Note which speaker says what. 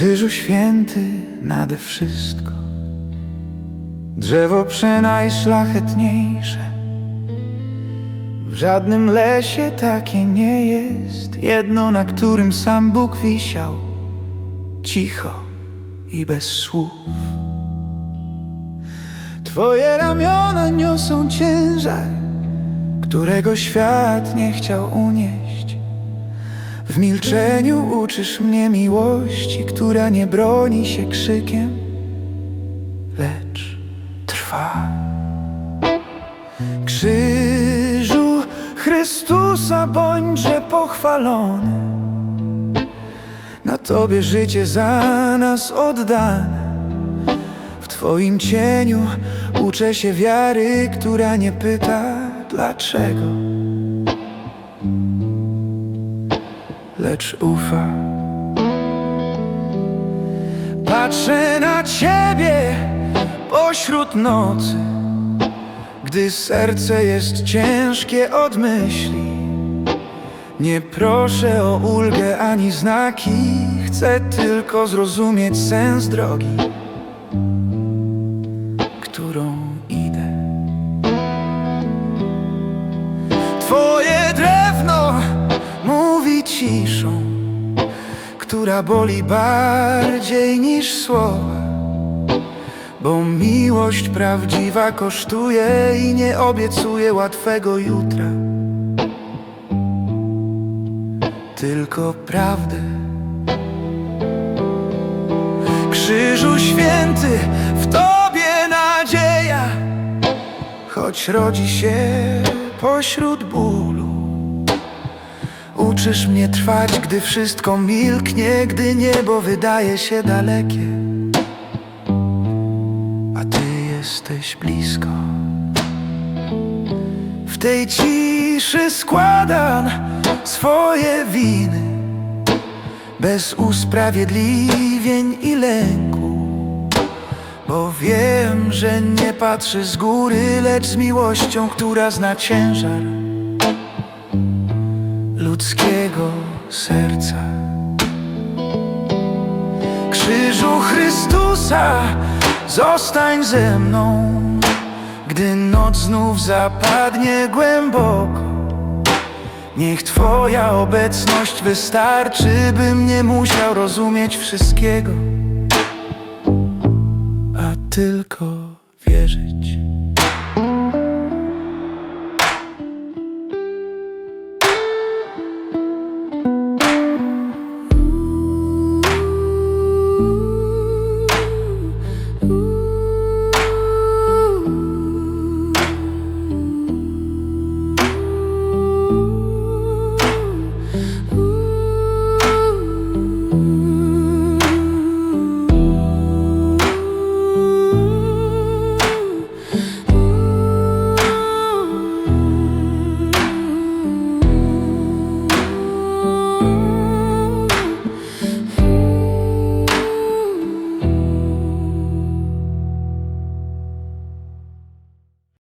Speaker 1: Krzyżu święty nade wszystko. Drzewo przenajszlachetniejsze W żadnym lesie takie nie jest. Jedno, na którym sam Bóg wisiał. Cicho i bez słów. Twoje ramiona niosą ciężar Którego świat nie chciał unieść w milczeniu uczysz mnie miłości, która nie broni się krzykiem, lecz trwa. Krzyżu Chrystusa bądźże pochwalony, na Tobie życie za nas oddane. W Twoim cieniu uczę się wiary, która nie pyta dlaczego. Lecz ufa. Patrzę na ciebie pośród nocy, gdy serce jest ciężkie od myśli. Nie proszę o ulgę ani znaki, chcę tylko zrozumieć sens drogi, ciszą, która boli bardziej niż słowa. Bo miłość prawdziwa kosztuje i nie obiecuje łatwego jutra. Tylko prawdę. Krzyżu święty, w Tobie nadzieja, choć rodzi się pośród bólu. Uczysz mnie trwać, gdy wszystko milknie, gdy niebo wydaje się dalekie, a Ty jesteś blisko. W tej ciszy składam swoje winy, bez usprawiedliwień i lęku, bo wiem, że nie patrzę z góry, lecz z miłością, która zna ciężar ludzkiego serca. Krzyżu Chrystusa, zostań ze mną, gdy noc znów zapadnie głęboko. Niech Twoja obecność wystarczy, bym nie musiał rozumieć wszystkiego, a tylko wierzyć.